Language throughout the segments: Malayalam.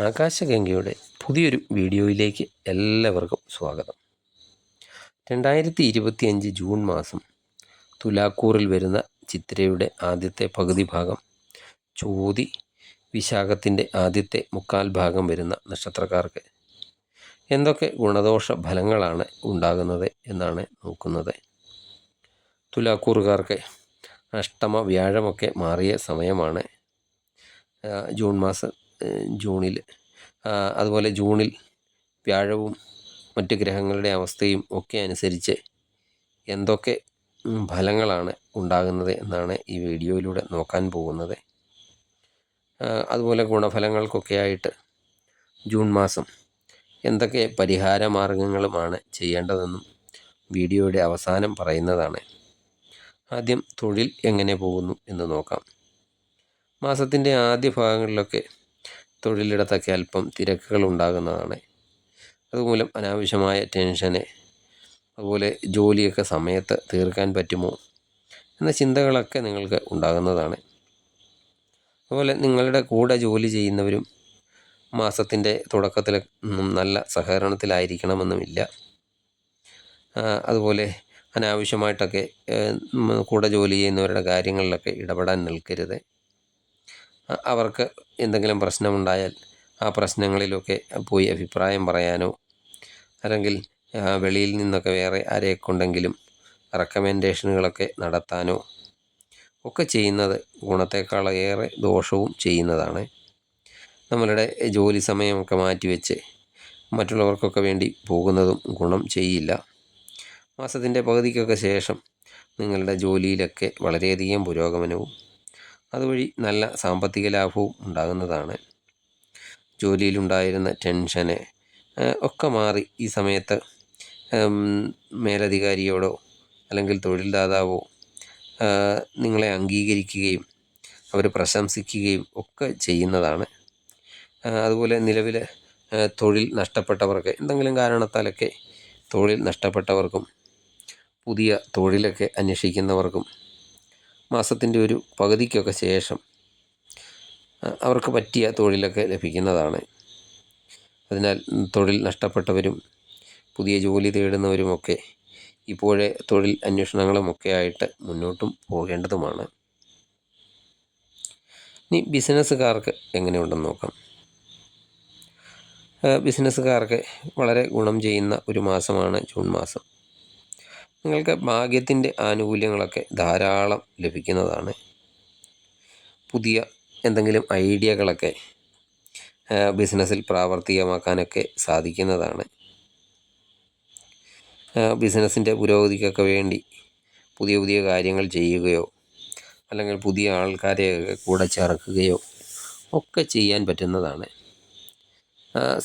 ആകാശഗംഗയുടെ പുതിയൊരു വീഡിയോയിലേക്ക് എല്ലാവർക്കും സ്വാഗതം. രണ്ടായിരത്തി ഇരുപത്തിയഞ്ച് ജൂൺ മാസം തുലാക്കൂറിൽ വരുന്ന ചിത്രയുടെ ആദ്യത്തെ പകുതി ഭാഗം ചോതി വിശാഖത്തിന്റെ ആദ്യത്തെ മുക്കാൽ ഭാഗം വരുന്ന നക്ഷത്രക്കാർക്ക് എന്തൊക്കെ ഗുണദോഷ ഫലങ്ങളാണ് ഉണ്ടാകുന്നത് എന്നാണ് നോക്കുന്നത്. തുലാക്കൂറുകാർക്ക് അഷ്ടമ വ്യാഴമൊക്കെ മാറിയ സമയമാണ് ജൂൺ മാസം ജൂണിൽ. അതുപോലെ ജൂണിൽ വ്യാഴവും മറ്റ് ഗ്രഹങ്ങളുടെ അവസ്ഥയും ഒക്കെ അനുസരിച്ച് എന്തൊക്കെ ഫലങ്ങളാണ് ഉണ്ടാകുന്നത് എന്നാണ് ഈ വീഡിയോയിലൂടെ നോക്കാൻ പോകുന്നത്. അതുപോലെ ഗുണഫലങ്ങൾക്കൊക്കെ ആയിട്ട് ജൂൺ മാസം എന്തൊക്കെ പരിഹാര മാർഗങ്ങളുമാണ് ചെയ്യേണ്ടതെന്നും വീഡിയോയുടെ അവസാനം പറയുന്നതാണ്. ആദ്യം തൊഴിൽ എങ്ങനെ പോകുന്നു എന്ന് നോക്കാം. മാസത്തിന്റെ ആദ്യ ഭാഗങ്ങളിലൊക്കെ തൊഴിലിടത്തൊക്കെ അല്പം തിരക്കുകൾ ഉണ്ടാകുന്നതാണ് അതുമൂലം അനാവശ്യമായ ടെൻഷന് അതുപോലെ ജോലിയൊക്കെ സമയത്ത് തീർക്കാൻ പറ്റുമോ എന്ന ചിന്തകളൊക്കെ നിങ്ങൾക്ക് ഉണ്ടാകുന്നതാണ്. അതുപോലെ നിങ്ങളുടെ കൂടെ ജോലി ചെയ്യുന്നവരും മാസത്തിന്റെ തുടക്കത്തിൽ നല്ല സഹകരണത്തിലായിരിക്കണമെന്നുമില്ല. അതുപോലെ അനാവശ്യമായിട്ടൊക്കെ കൂടെ ജോലി ചെയ്യുന്നവരുടെ കാര്യങ്ങളിലൊക്കെ ഇടപെടാൻ നിൽക്കരുത്. അവർക്ക് എന്തെങ്കിലും പ്രശ്നമുണ്ടായാൽ ആ പ്രശ്നങ്ങളിലൊക്കെ പോയി അഭിപ്രായം പറയാനോ അല്ലെങ്കിൽ വെളിയിൽ നിന്നൊക്കെ വേറെ ആരെക്കൊണ്ടെങ്കിലും റെക്കമെൻഡേഷനുകളൊക്കെ നടത്താനോ ഒക്കെ ചെയ്യുന്നത് ഗുണത്തേക്കാളേറെ ദോഷവും ചെയ്യുന്നതാണ്. നമ്മളുടെ ജോലി സമയമൊക്കെ മാറ്റിവെച്ച് മറ്റുള്ളവർക്കൊക്കെ വേണ്ടി പോകുന്നതും ഗുണം ചെയ്യില്ല. മാസത്തിന്റെ പകുതിക്കൊക്കെ ശേഷം നിങ്ങളുടെ ജോലിയിലൊക്കെ വളരെയധികം പുരോഗമനവും അതുവഴി നല്ല സാമ്പത്തിക ലാഭവും ഉണ്ടാകുന്നതാണ്. ജോലിയിലുണ്ടായിരുന്ന ടെൻഷന് ഒക്കെ മാറി ഈ സമയത്ത് മേലധികാരിയോടോ അല്ലെങ്കിൽ തൊഴിൽദാതാവോ നിങ്ങളെ അംഗീകരിക്കുകയും അവർ പ്രശംസിക്കുകയും ഒക്കെ ചെയ്യുന്നതാണ്. അതുപോലെ നിലവിലെ തൊഴിൽ നഷ്ടപ്പെട്ടവർക്ക് എന്തെങ്കിലും കാരണത്താലൊക്കെ തൊഴിൽ നഷ്ടപ്പെട്ടവർക്കും പുതിയ തൊഴിലൊക്കെ അന്വേഷിക്കുന്നവർക്കും മാസത്തിന്റെ ഒരു പകുതിക്കൊക്കെ ശേഷം അവർക്ക് പറ്റിയ തൊഴിലൊക്കെ ലഭിക്കുന്നതാണ്. അതിനാൽ തൊഴിൽ നഷ്ടപ്പെട്ടവരും പുതിയ ജോലി തേടുന്നവരുമൊക്കെ ഇപ്പോഴേ തൊഴിൽ അന്വേഷണങ്ങളുമൊക്കെ ആയിട്ട് മുന്നോട്ടും പോകേണ്ടതുമാണ്. ഇനി ബിസിനസ്സുകാർക്ക് എങ്ങനെയുണ്ടെന്ന് നോക്കാം. ബിസിനസ്സുകാർക്ക് വളരെ ഗുണം ചെയ്യുന്ന ഒരു മാസമാണ് ജൂൺ മാസം. നിങ്ങൾക്ക് ഭാഗ്യത്തിന്റെ ആനുകൂല്യങ്ങളൊക്കെ ധാരാളം ലഭിക്കുന്നതാണ്. പുതിയ എന്തെങ്കിലും ഐഡിയകളൊക്കെ ബിസിനസ്സിൽ പ്രാവർത്തികമാക്കാനൊക്കെ സാധിക്കുന്നതാണ്. ബിസിനസ്സിന്റെ പുരോഗതിക്കൊക്കെ വേണ്ടി പുതിയ പുതിയ കാര്യങ്ങൾ ചെയ്യുകയോ അല്ലെങ്കിൽ പുതിയ ആൾക്കാരെയൊക്കെ കൂടെ ചേർക്കുകയോ ഒക്കെ ചെയ്യാൻ പറ്റുന്നതാണ്.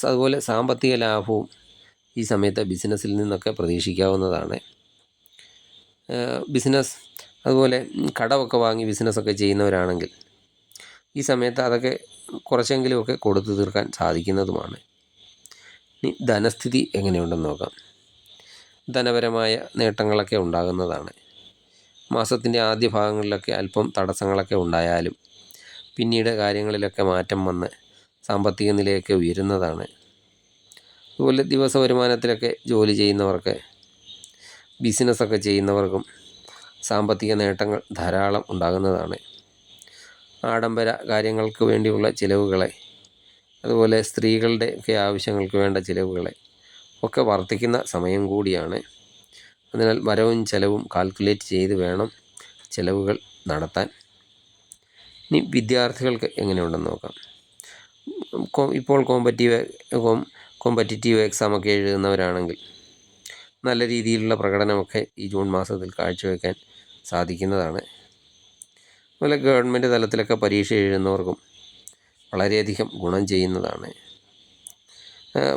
അതുപോലെ സാമ്പത്തിക ലാഭവും ഈ സമയത്ത് ബിസിനസ്സിൽ നിന്നൊക്കെ പ്രതീക്ഷിക്കാവുന്നതാണ്. ബിസിനസ് അതുപോലെ കടമൊക്കെ വാങ്ങി ബിസിനസ്സൊക്കെ ചെയ്യുന്നവരാണെങ്കിൽ ഈ സമയത്ത് അതൊക്കെ കുറച്ചെങ്കിലുമൊക്കെ കൊടുത്തു തീർക്കാൻ സാധിക്കുന്നതുമാണ്. ഇനി ധനസ്ഥിതി എങ്ങനെയുണ്ടെന്ന് നോക്കാം. ധനപരമായ നേട്ടങ്ങളൊക്കെ ഉണ്ടാകുന്നതാണ്. മാസത്തിന്റെ ആദ്യ ഭാഗങ്ങളിലൊക്കെ അല്പം തടസ്സങ്ങളൊക്കെ ഉണ്ടായാലും പിന്നീട് കാര്യങ്ങളിലൊക്കെ മാറ്റം വന്ന് സാമ്പത്തിക നിലയൊക്കെ ഉയരുന്നതാണ്. അതുപോലെ ദിവസ വരുമാനത്തിലൊക്കെ ജോലി ചെയ്യുന്നവർക്ക് ബിസിനസ്സൊക്കെ ചെയ്യുന്നവർക്കും സാമ്പത്തിക നേട്ടങ്ങൾ ധാരാളം ഉണ്ടാകുന്നതാണ്. ആഡംബര കാര്യങ്ങൾക്ക് വേണ്ടിയുള്ള ചിലവുകളെ അതുപോലെ സ്ത്രീകളുടെ ഒക്കെ ആവശ്യങ്ങൾക്ക് വേണ്ട ചിലവുകളെ ഒക്കെ വർദ്ധിക്കുന്ന സമയം കൂടിയാണ്. അതിനാൽ വരവും ചെലവും കാൽക്കുലേറ്റ് ചെയ്ത് വേണം ചിലവുകൾ നടത്താൻ. ഇനി വിദ്യാർത്ഥികൾക്ക് എങ്ങനെയുണ്ടെന്ന് നോക്കാം. ഇപ്പോൾ കോമ്പറ്റീവ് കോമ്പറ്റീറ്റീവ് എക്സാമൊക്കെ എഴുതുന്നവരാണെങ്കിൽ നല്ല രീതിയിലുള്ള പ്രകടനമൊക്കെ ഈ ജൂൺ മാസത്തിൽ കാഴ്ചവെക്കാൻ സാധിക്കുന്നതാണ്. അതുപോലെ ഗവൺമെന്റ് തലത്തിലൊക്കെ പരീക്ഷ എഴുതുന്നവർക്കും വളരെയധികം ഗുണം ചെയ്യുന്നതാണ്.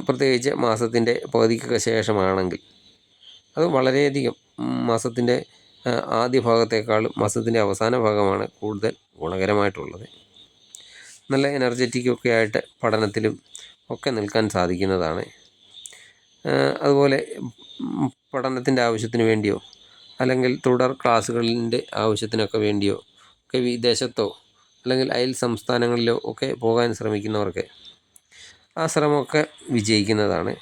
പ്രത്യേകിച്ച് മാസത്തിന്റെ പകുതിക്കൊക്കെ ശേഷമാണെങ്കിൽ അത് വളരെയധികം മാസത്തിന്റെ ആദ്യ ഭാഗത്തേക്കാളും മാസത്തിന്റെ അവസാന ഭാഗമാണ് കൂടുതൽ ഗുണകരമായിട്ടുള്ളത്. നല്ല എനർജറ്റിക്കൊക്കെ ആയിട്ട് പഠനത്തിലും ഒക്കെ നിൽക്കാൻ സാധിക്കുന്നതാണ്. അതുപോലെ പഠനത്തിന്റെ ആവശ്യത്തിന് വേണ്ടിയോ അല്ലെങ്കിൽ തുടർ ക്ലാസ്സുകളിന്റെ ആവശ്യത്തിനൊക്കെ വേണ്ടിയോ ഒക്കെ വിദേശത്തോ അല്ലെങ്കിൽ അയൽ സംസ്ഥാനങ്ങളിലോ ഒക്കെ പോകാൻ ശ്രമിക്കുന്നവർക്ക് ആ ശ്രമമൊക്കെ വിജയിക്കുന്നതാണ്.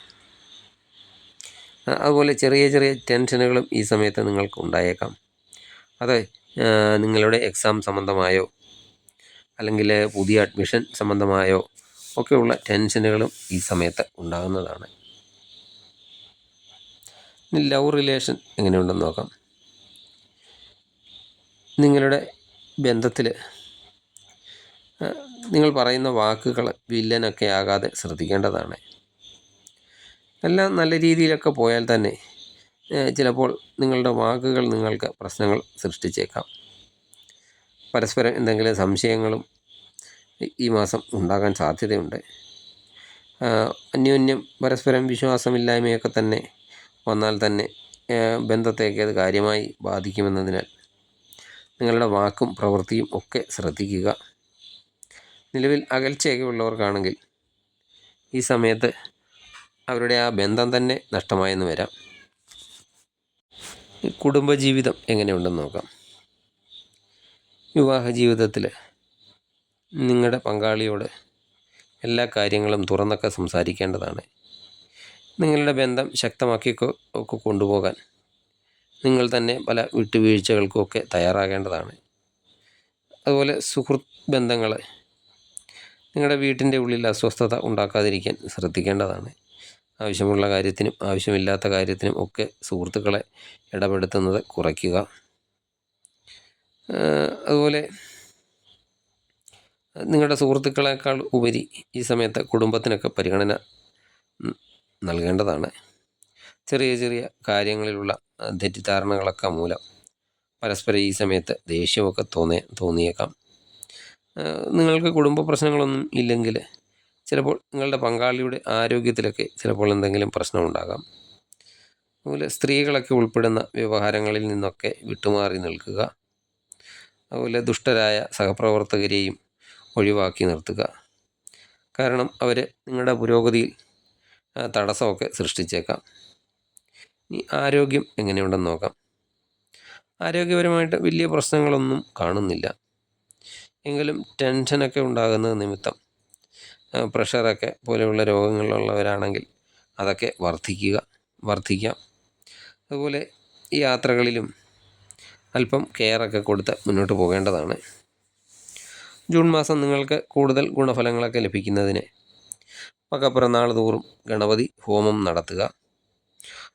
അതുപോലെ ചെറിയ ചെറിയ ടെൻഷനുകളും ഈ സമയത്ത് നിങ്ങൾക്ക് ഉണ്ടായേക്കാം. അത് നിങ്ങളുടെ എക്സാം സംബന്ധമായോ അല്ലെങ്കിൽ പുതിയ അഡ്മിഷൻ സംബന്ധമായോ ഒക്കെയുള്ള ടെൻഷനുകളും ഈ സമയത്ത് ഉണ്ടാകുന്നതാണ്. ലവ് റിലേഷൻ എങ്ങനെയുണ്ടെന്ന് നോക്കാം. നിങ്ങളുടെ ബന്ധത്തിൽ നിങ്ങൾ പറയുന്ന വാക്കുകൾ വില്ലനൊക്കെ ആകാതെ ശ്രദ്ധിക്കേണ്ടതാണ്. എല്ലാം നല്ല രീതിയിലൊക്കെ പോയാൽ തന്നെ ചിലപ്പോൾ നിങ്ങളുടെ വാക്കുകൾ നിങ്ങൾക്ക് പ്രശ്നങ്ങൾ സൃഷ്ടിച്ചേക്കാം. പരസ്പരം എന്തെങ്കിലും സംശയങ്ങളും ഈ- മാസം ഉണ്ടാകാൻ സാധ്യതയുണ്ട്. അന്യോന്യം പരസ്പരം വിശ്വാസമില്ലായ്മയൊക്കെ തന്നെ വന്നാൽ തന്നെ ബന്ധത്തേക്ക് അത് കാര്യമായി ബാധിക്കുമെന്നതിനാൽ നിങ്ങളുടെ വാക്കും പ്രവൃത്തിയും ഒക്കെ ശ്രദ്ധിക്കുക. നിലവിൽ അകൽച്ചയൊക്കെ ഉള്ളവർക്കാണെങ്കിൽ ഈ സമയത്ത് അവരുടെ ആ ബന്ധം തന്നെ നഷ്ടമായെന്ന് വരാം. കുടുംബജീവിതം എങ്ങനെയുണ്ടെന്ന് നോക്കാം. വിവാഹ ജീവിതത്തിൽ നിങ്ങളുടെ പങ്കാളിയോട് എല്ലാ കാര്യങ്ങളും തുറന്നൊക്കെ സംസാരിക്കേണ്ടതാണ്. നിങ്ങളുടെ ബന്ധം ശക്തമാക്കി ഒക്കെ കൊണ്ടുപോകാൻ നിങ്ങൾ തന്നെ പല വിട്ടുവീഴ്ചകൾക്കുമൊക്കെ തയ്യാറാകേണ്ടതാണ്. അതുപോലെ സുഹൃത്ത് ബന്ധങ്ങൾ നിങ്ങളുടെ വീട്ടിന്റെ ഉള്ളിൽ അസ്വസ്ഥത ഉണ്ടാക്കാതിരിക്കാൻ ശ്രദ്ധിക്കേണ്ടതാണ്. ആവശ്യമുള്ള കാര്യത്തിനും ആവശ്യമില്ലാത്ത കാര്യത്തിനും ഒക്കെ സുഹൃത്തുക്കളെ ഇടപെടുത്തുന്നത് കുറയ്ക്കുക. അതുപോലെ നിങ്ങളുടെ സുഹൃത്തുക്കളെക്കാൾ ഉപരി ഈ സമയത്ത് കുടുംബത്തിനൊക്കെ പരിഗണന നൽകേണ്ടതാണ്. ചെറിയ ചെറിയ കാര്യങ്ങളിലുള്ള തെറ്റിദ്ധാരണകളൊക്കെ മൂലം പരസ്പരം ഈ സമയത്ത് ദേഷ്യമൊക്കെ തോന്നേ തോന്നിയേക്കാം. നിങ്ങൾക്ക് കുടുംബ പ്രശ്നങ്ങളൊന്നും ഇല്ലെങ്കിൽ ചിലപ്പോൾ നിങ്ങളുടെ പങ്കാളിയുടെ ആരോഗ്യത്തിലൊക്കെ ചിലപ്പോൾ എന്തെങ്കിലും പ്രശ്നമുണ്ടാകാം. അതുപോലെ സ്ത്രീകളൊക്കെ ഉൾപ്പെടുന്ന വ്യവഹാരങ്ങളിൽ നിന്നൊക്കെ വിട്ടുമാറി നിൽക്കുക. അതുപോലെ ദുഷ്ടരായ സഹപ്രവർത്തകരെയും ഒഴിവാക്കി നിർത്തുക. കാരണം അവർ നിങ്ങളുടെ പുരോഗതിയിൽ തടസ്സമൊക്കെ സൃഷ്ടിച്ചേക്കാം. ഇനി ആരോഗ്യം എങ്ങനെയുണ്ടെന്ന് നോക്കാം. ആരോഗ്യപരമായിട്ട് വലിയ പ്രശ്നങ്ങളൊന്നും കാണുന്നില്ല. എങ്കിലും ടെൻഷനൊക്കെ ഉണ്ടാകുന്ന നിമിത്തം. പ്രഷറൊക്കെ പോലെയുള്ള രോഗങ്ങളുള്ളവരാണെങ്കിൽ അതൊക്കെ വർദ്ധിക്കുക വർദ്ധിക്കാം. അതുപോലെ ഈ യാത്രകളിലും അല്പം കെയറൊക്കെ കൊടുത്ത് മുന്നോട്ട് പോകേണ്ടതാണ്. ജൂൺ മാസം നിങ്ങൾക്ക് കൂടുതൽ ഗുണഫലങ്ങളൊക്കെ ലഭിക്കുന്നതിന് പകപ്പിറന്നാൾ തോറും ഗണപതി ഹോമം നടത്തുക.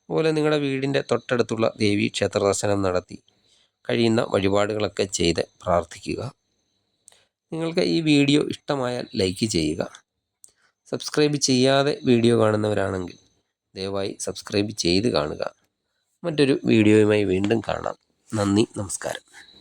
അതുപോലെ നിങ്ങളുടെ വീടിന്റെ തൊട്ടടുത്തുള്ള ദേവി ക്ഷേത്ര ദർശനം നടത്തി കഴിയുന്ന വഴിപാടുകളൊക്കെ ചെയ്ത് പ്രാർത്ഥിക്കുക. നിങ്ങൾക്ക് ഈ വീഡിയോ ഇഷ്ടമായാൽ ലൈക്ക് ചെയ്യുക. സബ്സ്ക്രൈബ് ചെയ്യാതെ വീഡിയോ കാണുന്നവരാണെങ്കിൽ ദയവായി സബ്സ്ക്രൈബ് ചെയ്ത് കാണുക. മറ്റൊരു വീഡിയോയുമായി വീണ്ടും കാണാം. നന്ദി നമസ്കാരം.